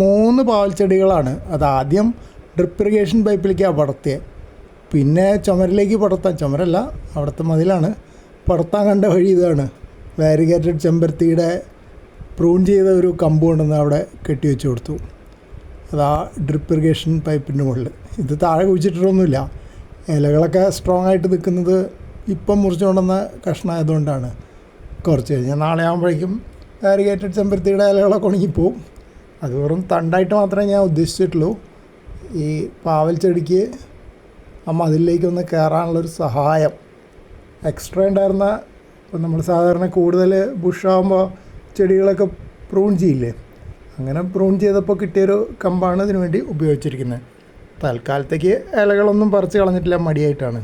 മൂന്ന് പാൽച്ചെടികളാണ്. അത് ആദ്യം ഡ്രിപ്പ് ഇറിഗേഷൻ പൈപ്പിലേക്കാണ് പടർത്തിയത് പിന്നെ ചുമരിലേക്ക് പടർത്താൻ ചുമരല്ല അവിടുത്തെ മതിലാണ്. പടർത്താൻ കണ്ട വഴി ഇതാണ്. വാരിഗേറ്റഡ് ചെമ്പരത്തിയുടെ പ്രൂൺ ചെയ്ത ഒരു കമ്പ് കൊണ്ടുവന്ന് അവിടെ കെട്ടി വെച്ച് കൊടുത്തു. അതാ ഡ്രിപ്പ് ഇറിഗേഷൻ പൈപ്പിന്റെ മുകളിൽ ഇത് താഴെ കുഴിച്ചിട്ടിട്ടൊന്നുമില്ല. ഇലകളൊക്കെ സ്ട്രോങ് ആയിട്ട് നിൽക്കുന്നത് ഇപ്പം മുറിച്ചു കൊണ്ടുവന്ന കഷ്ണമായതുകൊണ്ടാണ്. കുറച്ച് കഴിഞ്ഞാൽ നാളെ ആകുമ്പോഴേക്കും വാരിഗേറ്റഡ് ചെമ്പരത്തിയുടെ ഇലകളൊക്കെ ഉണങ്ങിപ്പോവും. അത് വെറും തണ്ടായിട്ട് മാത്രമേ ഞാൻ ഉദ്ദേശിച്ചിട്ടുള്ളൂ. ഈ പാവൽ ചെടിക്ക് ആ മതിലിലേക്കൊന്ന് കയറാനുള്ളൊരു സഹായം. എക്സ്ട്രാ ഉണ്ടായിരുന്ന ഇപ്പം നമ്മൾ സാധാരണ കൂടുതൽ ബുഷാകുമ്പോൾ ചെടികളൊക്കെ പ്രൂൺ ചെയ്യില്ലേ? അങ്ങനെ പ്രൂൺ ചെയ്തപ്പോൾ കിട്ടിയൊരു കമ്പാണ് ഇതിനു വേണ്ടി ഉപയോഗിച്ചിരിക്കുന്നത്. തൽക്കാലത്തേക്ക് ഇലകളൊന്നും പറിച്ച് കളഞ്ഞിട്ടില്ല മടിയായിട്ടാണ്.